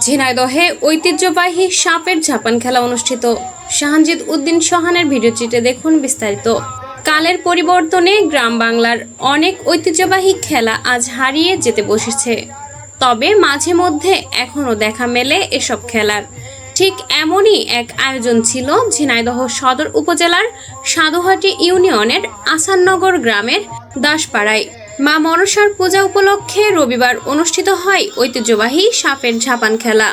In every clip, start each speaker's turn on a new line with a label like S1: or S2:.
S1: ঝিনাইদহে ঐতিহ্যবাহী সাপের ঝাপান খেলা অনুষ্ঠিত। শাহানজিদ উদ্দিন সোহানের ভিডিওচিত্রে দেখুন বিস্তারিত। কালের পরিবর্তনে গ্রাম বাংলার অনেক ঐতিহ্যবাহী খেলা আজ হারিয়ে যেতে বসেছে। তবে মাঝে মধ্যে এখনও দেখা মেলে এসব খেলার। ঠিক এমনই এক আয়োজন ছিল ঝিনাইদহ সদর উপজেলার সাধুহাটি ইউনিয়নের আসাননগর গ্রামের দাসপাড়ায়। মা মনসার পূজা উপলক্ষে রবিবার অনুষ্ঠিত হয় ঐতিহ্যবাহী সাপের ঝাপান খেলা।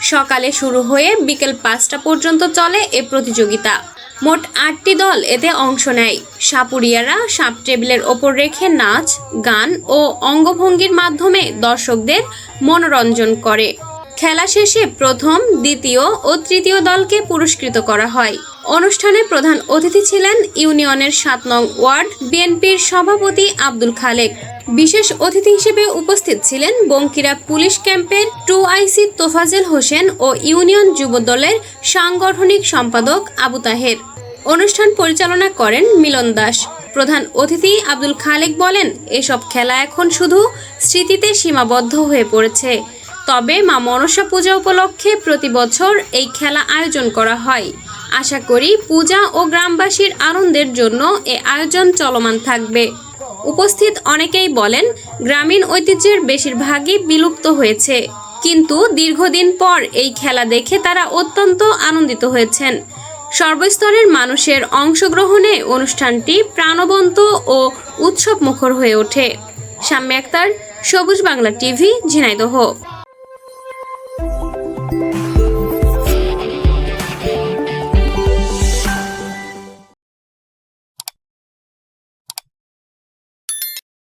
S1: সকালে শুরু হয়ে বিকেল পাঁচটা পর্যন্ত চলে এ প্রতিযোগিতা। মোট আটটি দল এতে অংশ নেয়। সাপুরিয়ারা সাপ টেবিলের ওপর রেখে নাচ, গান ও অঙ্গভঙ্গির মাধ্যমে দর্শকদের মনোরঞ্জন করে। খেলা শেষে প্রথম, দ্বিতীয় ও তৃতীয় দলকে পুরস্কৃত করা হয়। অনুষ্ঠানে প্রধান অতিথি ছিলেন ইউনিয়নের সাত নং ওয়ার্ড বিএনপির সভাপতি আব্দুল খালেক। বিশেষ অতিথি হিসেবে উপস্থিত ছিলেন বঙ্কিরা পুলিশ ক্যাম্পের টু আইসি তোফাজেল হোসেন ও ইউনিয়ন যুব দলের সাংগঠনিক সম্পাদক আবু তাহের। অনুষ্ঠান পরিচালনা করেন মিলন দাস। প্রধান অতিথি আব্দুল খালেক বলেন, এসব খেলা এখন শুধু স্মৃতিতে সীমাবদ্ধ হয়ে পড়েছে। তবে মা মনসা পূজা উপলক্ষে প্রতি বছর এই খেলা আয়োজন করা হয়। আশা করি পূজা ও গ্রামবাসীর আনন্দের জন্য এ আয়োজন চলমান থাকবে। উপস্থিত অনেকেই বলেন, গ্রামীণ ঐতিহ্যের বেশিরভাগই বিলুপ্ত হয়েছে। কিন্তু দীর্ঘদিন পর এই খেলা দেখে তারা অত্যন্ত আনন্দিত হয়েছেন। সর্বস্তরের মানুষের অংশগ্রহণে অনুষ্ঠানটি প্রাণবন্ত ও উৎসব মুখর হয়ে ওঠে। সাম্য আক্তার, সবুজ বাংলা টিভি, ঝিনাইদহ।